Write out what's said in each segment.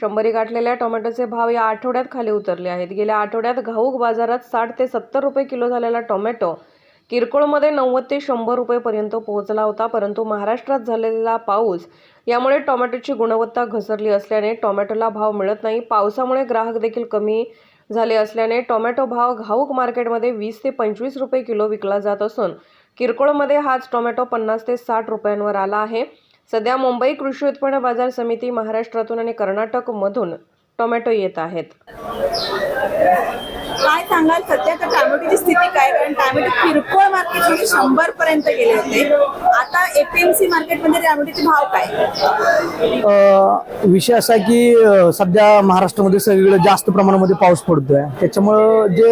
शंभरी गाठलेल्या टोमॅटोचे भाव या आठवड्यात खाली उतरले आहेत. गेल्या आठवड्यात घाऊक बाजारात साठ ते सत्तर रुपये किलो झालेला टोमॅटो किरकोळमध्ये नव्वद ते शंभर रुपयेपर्यंत पोहोचला होता परंतु महाराष्ट्रात झालेला पाऊस यामुळे टोमॅटोची गुणवत्ता घसरली असल्याने टोमॅटोला भाव मिळत नाही. पावसामुळे ग्राहक देखील कमी झाले असल्याने टोमॅटो भाव घाऊक मार्केटमध्ये वीस ते पंचवीस रुपये किलो विकला जात असून किरकोळमध्ये हाच टोमॅटो पन्नास ते साठ रुपयांवर आला आहे. सध्या मुंबई कृषी उत्पन्न बाजार समिती महाराष्ट्रातून आणि कर्नाटकमधून टोमॅटो येत आहेत. काय सांगाल? सध्या तर टॅमॅटोची स्थिती काय? कारण टॅमॅटो किरकोळ मार्केट शंभर पर्यंत गेले होते. एपीएमसी मार्केटमध्ये टॅमॅटोचे भाव काय? विषय असा आहे की सध्या महाराष्ट्रामध्ये सगळीकडे जास्त प्रमाणामध्ये पाऊस पडतोय. त्याच्यामुळं जे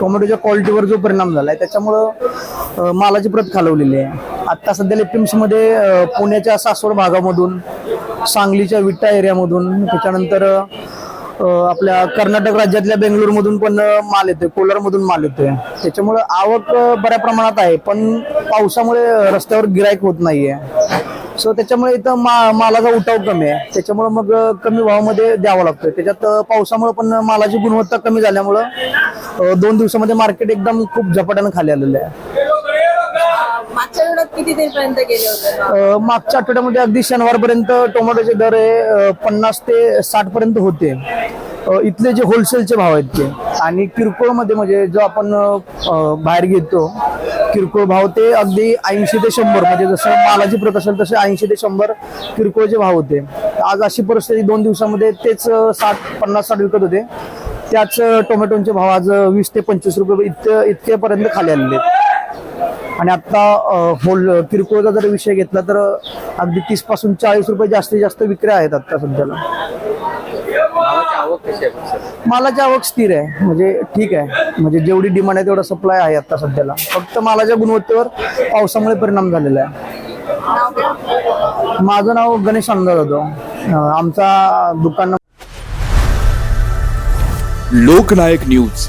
टोमॅटोच्या क्वालिटीवर जो परिणाम झालाय त्याच्यामुळं मालाची प्रत खालवलेली आहे. आता सध्या एपीएमसी मध्ये पुण्याच्या सासवड भागामधून सांगलीच्या विट्टा एरियामधून त्याच्यानंतर आपल्या कर्नाटक राज्यातल्या बेंगळूरमधून पण माल येतोय कोलारमधून माल येतोय. त्याच्यामुळे आवक बऱ्या प्रमाणात आहे पण पावसामुळे रस्त्यावर गिरायक होत नाहीये. सो त्याच्यामुळे इथं मा मालाचा उठाव कमी आहे. त्याच्यामुळे मग कमी भावामध्ये द्यावा लागतोय. त्याच्यात पावसामुळे पण मालाची गुणवत्ता कमी झाल्यामुळं दोन दिवसामध्ये मार्केट एकदम खूप झपाट्यानं खाली आलेलं आहे. आठवड्यात किती पर्यंत गेले होते? मागच्या आठवड्यामध्ये अगदी शनिवारपर्यंत टोमॅटोचे दर हे पन्नास ते साठ पर्यंत होते इथले जे होलसेलचे भाव आहेत ते. आणि किरकोळमध्ये म्हणजे जो आपण बाहेर घेतो किरकोळ भाव ते अगदी ऐंशी ते शंभर. म्हणजे जसं मालाची प्रत असेल तसे ऐंशी ते शंभर किरकोळचे भाव होते. आज अशी परिस्थिती दोन दिवसामध्ये तेच साठ पन्नास साठ विकत होते. त्याच टोमॅटोचे भाव आज वीस ते पंचवीस रुपये इतके इतकेपर्यंत खाली आलेले आहेत. आणि आता होल किरकोळचा जर विषय घेतला तर अगदी तीसपासून चाळीस रुपये जास्तीत जास्त विक्री आहेत आता सध्याला. मालाची आवक स्थिर आहे. म्हणजे ठीक आहे. म्हणजे जेवढी डिमांड आहे तेवढा सप्लाय आहे आता सध्याला. फक्त मालाच्या गुणवत्तेवर पावसामुळे परिणाम झालेला आहे. माझं नाव गणेश अंदाज होतो अ, आमचा दुकान लोकनायक न्यूज.